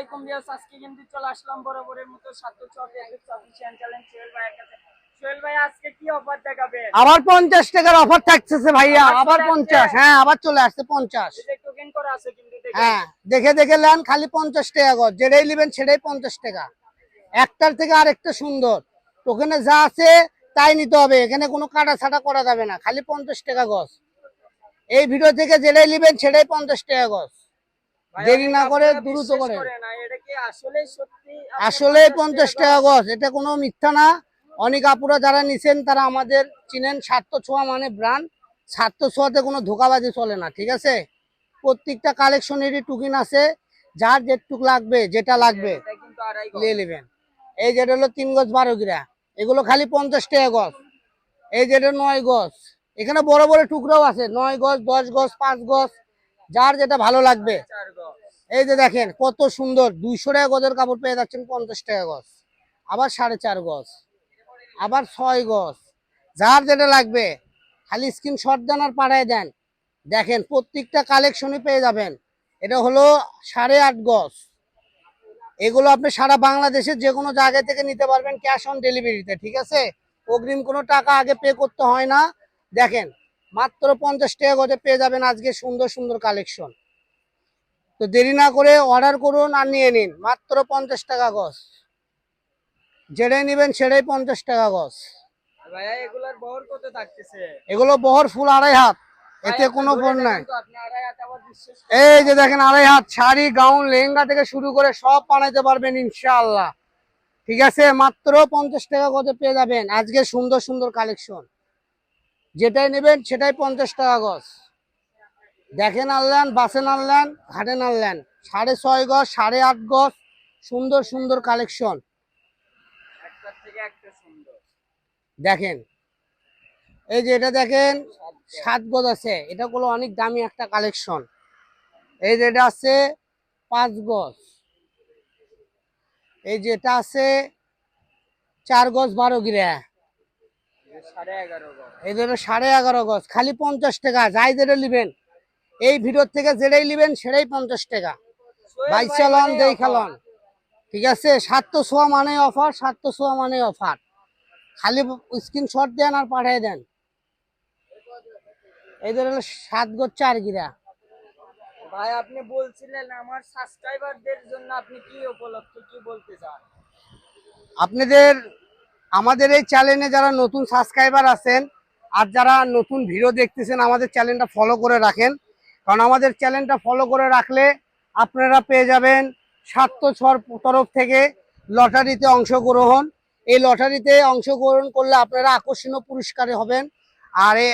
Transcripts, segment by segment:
আলাইকুম ভিউয়ার্স আজকে কিন্তু চলে আসলাম বরাবরের মতো সাথে চক চ্যানেল সোহেল ভাইয়ের কাছে। সোহেল ভাই আজকে কি অফার দেখাবেন আবার পঞ্চাশ টাকার অফার থাকতেছে ভাইয়া আবার পঞ্চাশ হ্যাঁ আবার চলে আসছে পঞ্চাশ। এই যে টোকেন করা আছে কিন্তু হ্যাঁ দেখে দেখে নেন খালি পঞ্চাশ টাকা গজ যেটাই নেবেন সেটাই পঞ্চাশ টাকা। একটার থেকে আরেকটা সুন্দর। ওখানে যা আছে তাই নিতে হবে এখানে কোনো কাটা ছাটা করা যাবে না খালি পঞ্চাশ টাকা গজ। এই ভিডিও থেকে যেটাই নেবেন সেটাই পঞ্চাশ টাকা গজ। দেরি না করে দ্রুত বিশ্বাস করেন। করেন না, এটা কি আসলেই সত্যি? আপনি আসলে পঞ্চাশ টাকা করে- গজ এটা কোনো মিথ্যা না। অনেক আপুরা যারা নিছেন তারা আমাদের চিনেন স্বার্থ ছোঁয়া মানে ব্র্যান্ড স্বার্থ ছোঁয়াতে কোনো ধোকাবাজি চলে না ঠিক আছে? প্রত্যেকটা কালেকশনেরই টুকিন আছে। যার যেটুক লাগবে যেটা লাগবে। নিয়ে নেবেন। এই যেটা হলো তিন গজ বারো গিরা। এগুলো খালি পঞ্চাশ টাকা গজ এই যেটা নয় গজ এখানে বড় বড় টুকরাও আছে। নয় গজ দশ গজ পাঁচ গজ যার যেটা ভালো লাগবে। এই যে দেখেন কত সুন্দর। দুইশো টাকা গজের কাপড় পেয়ে যাচ্ছেন পঞ্চাশ টাকা গজ। আবার সাড়ে চার গজ। আবার ছয় গজ। যার যেটা লাগবে খালি স্ক্রিনশট দেন আর পাড়ায় দেন। দেখেন প্রত্যেকটা কালেকশনই পেয়ে যাবেন। এটা হলো সাড়ে আট গজ। এগুলো আপনি সারা বাংলাদেশের যে কোনো জায়গা থেকে নিতে পারবেন ক্যাশ অন ডেলিভারিতে ঠিক আছে? অগ্রিম কোনো টাকা আগে পে করতে হয় না। দেখেন মাত্র পঞ্চাশ টাকা গজে পেয়ে যাবেন আজকে সুন্দর সুন্দর কালেকশন তো দেরি না করে অর্ডার করুন আর নিয়ে নিন। মাত্র পঞ্চাশ টাকা গজ। যেটাই নেবেন সেটাই পঞ্চাশ টাকা গজ। এগুলো বহর ফুল আড়াই হাত। এতে কোনো দেখেন নাই। এই যে দেখেন আড়াই হাত শাড়ি গাউন লেহেঙ্গা থেকে শুরু করে সব বানাইতে পারবেন ইনশাআল্লাহ। ঠিক আছে? মাত্র পঞ্চাশ টাকা গজে পেয়ে যাবেন আজকে সুন্দর সুন্দর কালেকশন যেটাই নেবেন সেটাই পঞ্চাশ টাকা গজ। দেখেন আনলেন, বাসেন আনলেন ঘাটেন আনলেন। সাড়ে ছয় গজ, সাড়ে আট গজ, সুন্দর সুন্দর কালেকশন। দেখেন, এই যে এটা দেখেন, সাত গজ আছে। এটা গুলো অনেক দামি একটা কালেকশন। এই যে এটা আছে পাঁচ গজ। এই যে এটা আছে চার গজ বারো গিরা। এই যে সাড়ে এগারো গজ খালি পঞ্চাশ টাকা যাই যেটা নেবেন এই ভিডিওর থেকে যেটাই নেবেন সেটাই পঞ্চাশ টাকা। বাইক চালন মানে দেই। ঠিক আছে? সাতশো সোয়া মানে অফার সাতশো সোয়া মানে অফার। খালি স্ক্রিনশট দেন আর পাঠিয়ে দেন। এদের হলো সাত গোছ চার গিরা। ভাই আপনি বলছিলেন আমার সাবস্ক্রাইবারদের জন্য আপনি কি উপলক্ষ কি বলতে চান? আপনাদের আমাদের এই চ্যানেলে যারা নতুন সাবস্ক্রাইবার আছেন আর যারা নতুন ভিডিও দেখতেছেন, আমাদের চ্যানেলটা ফলো করে রাখেন। কারণ আমাদের চ্যানেলটা ফলো করে রাখলে আপনারা পেয়ে যাবেন স্বার্থ তরফ থেকে লটারিতে অংশগ্রহণ। এই লটারিতে অংশগ্রহণ করলে আপনারা আকর্ষণীয় পুরস্কারে হবেন। আর এই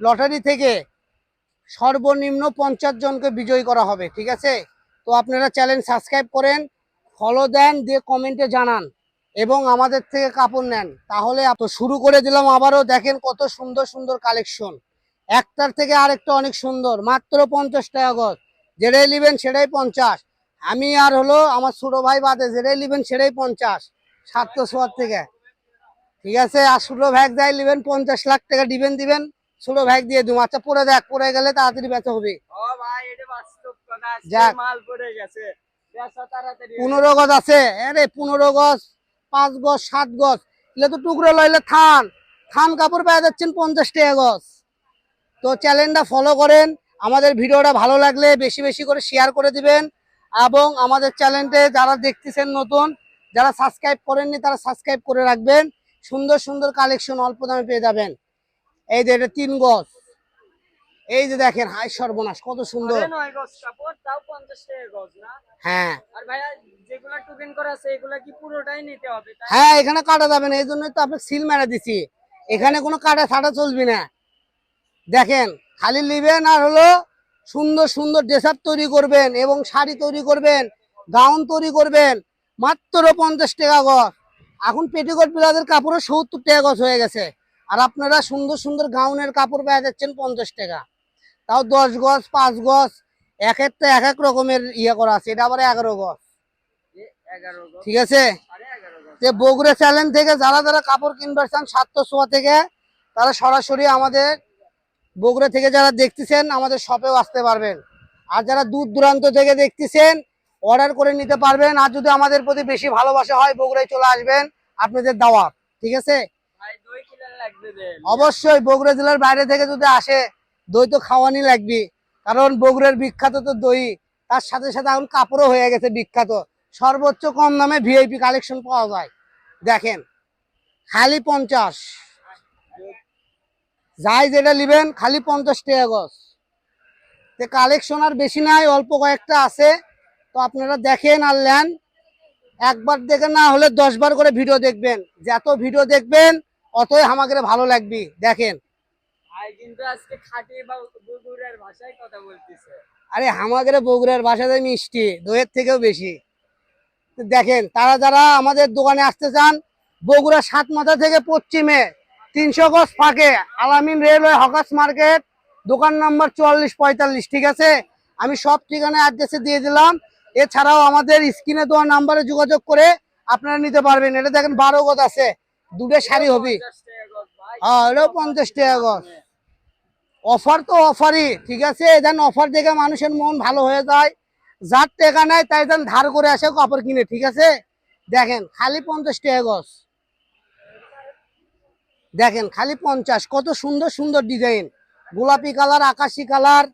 লটারি থেকে সর্বনিম্ন পঞ্চাশ জনকে বিজয়ী করা হবে, ঠিক আছে? তো আপনারা চ্যানেল সাবস্ক্রাইব করেন ফলো দেন, দিয়ে কমেন্টে জানান। এবং আমাদের থেকে কাপড় নেন তাহলে তো শুরু করে দিলাম আবারও দেখেন কত সুন্দর সুন্দর কালেকশন একটার থেকে আরেকটা অনেক সুন্দর মাত্র পঞ্চাশ টাকা গজ। যেটাই নেবেন সেটাই পঞ্চাশ। আমি আর হলো আমার ছোট ভাই বাদে যেটাই নেবেন সেটাই পঞ্চাশ সাতশো সোয়ার থেকে। ঠিক আছে আর ষোলো ভ্যাগ যাই নেবেন পঞ্চাশ লাখ টাকা দিবেন দিবেন। ষোলো ভ্যাগ দিয়ে দেবো। আচ্ছা পরে দেখ পরে গেলে তাড়াতাড়ি ব্যথা হবে। যাক। পনেরো গজ আছে। আরে পনেরো গজ পাঁচ গজ সাত গজ। এগুলো তো টুকরো লইলে থান। থান কাপড় পেয়ে যাচ্ছেন পঞ্চাশ টাকা গজ। তো চ্যানেলটা ফলো করেন। আমাদের ভিডিওটা ভালো লাগলে বেশি বেশি করে শেয়ার করে দিবেন। এবং আমাদের চ্যানেলটা যারা দেখতেছেন নতুন যারা সাবস্ক্রাইব করেননি তারা সাবস্ক্রাইব করে রাখবেন। সুন্দর সুন্দর কালেকশন অল্প দামে পেয়ে যাবেন। এই যে এটা তিন গজ। এই যে দেখেন হাই সর্বনাশ কত সুন্দর। হ্যাঁ। হ্যাঁ এখানে কাটা যাবে না এই তো সিল মেরে দিছি। এখানে কোনো কাটা ছাটা না। দেখেন, খালি আর হলো সুন্দর সুন্দর তৈরি করবেন এবং শাড়ি তৈরি করবেন গাউন তৈরি করবেন, মাত্র পঞ্চাশ টাকা গজ। এখন পেটিকোট বিলাদের কাপড়ও সত্তর টাকা গজ হয়ে গেছে। আর আপনারা সুন্দর সুন্দর গাউনের কাপড় পেয়ে যাচ্ছেন পঞ্চাশ টাকা। তাও দশ গজ, পাঁচ গজ, এক একটা এক এক রকমের ইয়ে করা আছে, এটা আবার এগারো গজ। ঠিক আছে? যে বগুড়া চ্যানেল থেকে যারা যারা কাপড় কিনবার চান সাতশো সোয়া থেকে তারা সরাসরি আমাদের বগুড়া থেকে যারা দেখতেছেন আমাদের শপেও আসতে পারবেন। আর যারা দূর দূরান্ত থেকে দেখতেছেন অর্ডার করে নিতে পারবেন। আর যদি আমাদের প্রতি বেশি ভালোবাসা হয় বগুড়ায় চলে আসবেন আপনাদের দাওয়াত। ঠিক আছে? অবশ্যই বগুড়া জেলার বাইরে থেকে যদি আসে দই তো খাওয়ানি লাগবে। কারণ বগুড়ার বিখ্যাত তো দই। তার সাথে সাথে এখন কাপড়ও হয়ে গেছে বিখ্যাত। সর্বোচ্চ কম দামে ভিআইপি কালেকশন পাওয়া যায়। দেখেন খালি পঞ্চাশ। যাই যেটা নেবেন খালি পঞ্চাশ টাকা গজ। তো কালেকশন আর বেশি নাই অল্প কয়েকটা আছে। তো আপনারা দেখেন আর নেন। একবার দেখে না হলে দশ বার করে ভিডিও দেখবেন। যত ভিডিও দেখবেন অতই আমাকে ভালো লাগবে। দেখেন। আরে আমাদের বগুড়ার বাসাতে মিষ্টি দইয়ের থেকেও বেশি। দেখেন, তারা যারা আমাদের দোকানে আসতে চান, বগুড়া সাত মাথা থেকে পশ্চিমে তিনশো গজ ফাঁকে আলামিন রেলওয়ে হকাস মার্কেট, দোকান নাম্বার চুয়াল্লিশ পঁয়তাল্লিশ, ঠিক আছে? আমি সব ঠিকানা, অ্যাড্রেসে দিয়ে দিলাম। এছাড়াও আমাদের স্ক্রিনে দেওয়া নাম্বারে যোগাযোগ করে আপনারা নিতে পারবেন। এটা দেখেন, বারো গজ আছে, দুটো শাড়ি হবে। 50 টাকা গজ ভাই হ্যাঁ এটাও পঞ্চাশ টাকা গজ। অফার তো অফারই, ঠিক আছে? যেন অফার দেখে মানুষের মন ভালো হয়ে যায়। যার টাকা নাই, তাই যেন ধার করে আসে, কাপড় কিনে, ঠিক আছে? দেখেন, খালি পঞ্চাশ টাকা গজ। দেখেন, খালি পঞ্চাশ, কত সুন্দর সুন্দর ডিজাইন গোলাপি কালার, আকাশি কালার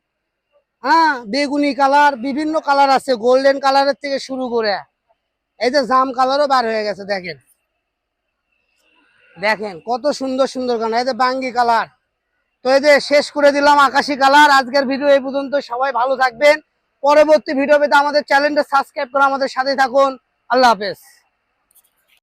হ্যাঁ বেগুনি কালার, বিভিন্ন কালার আছে গোল্ডেন কালারের থেকে শুরু করে। এই যে জাম কালারও বার হয়ে গেছে, দেখেন। দেখেন, কত সুন্দর সুন্দর গান এই যে বাঙ্গি কালার। তো এই যে শেষ করে দিলাম আকাশি কালার। আজকের ভিডিও এই পর্যন্ত। সবাই ভালো থাকবেন। পরবর্তী ভিডিও পেতে আমাদের চ্যানেলটা সাবস্ক্রাইব করে আমাদের সাথে থাকুন। আল্লাহ হাফেজ।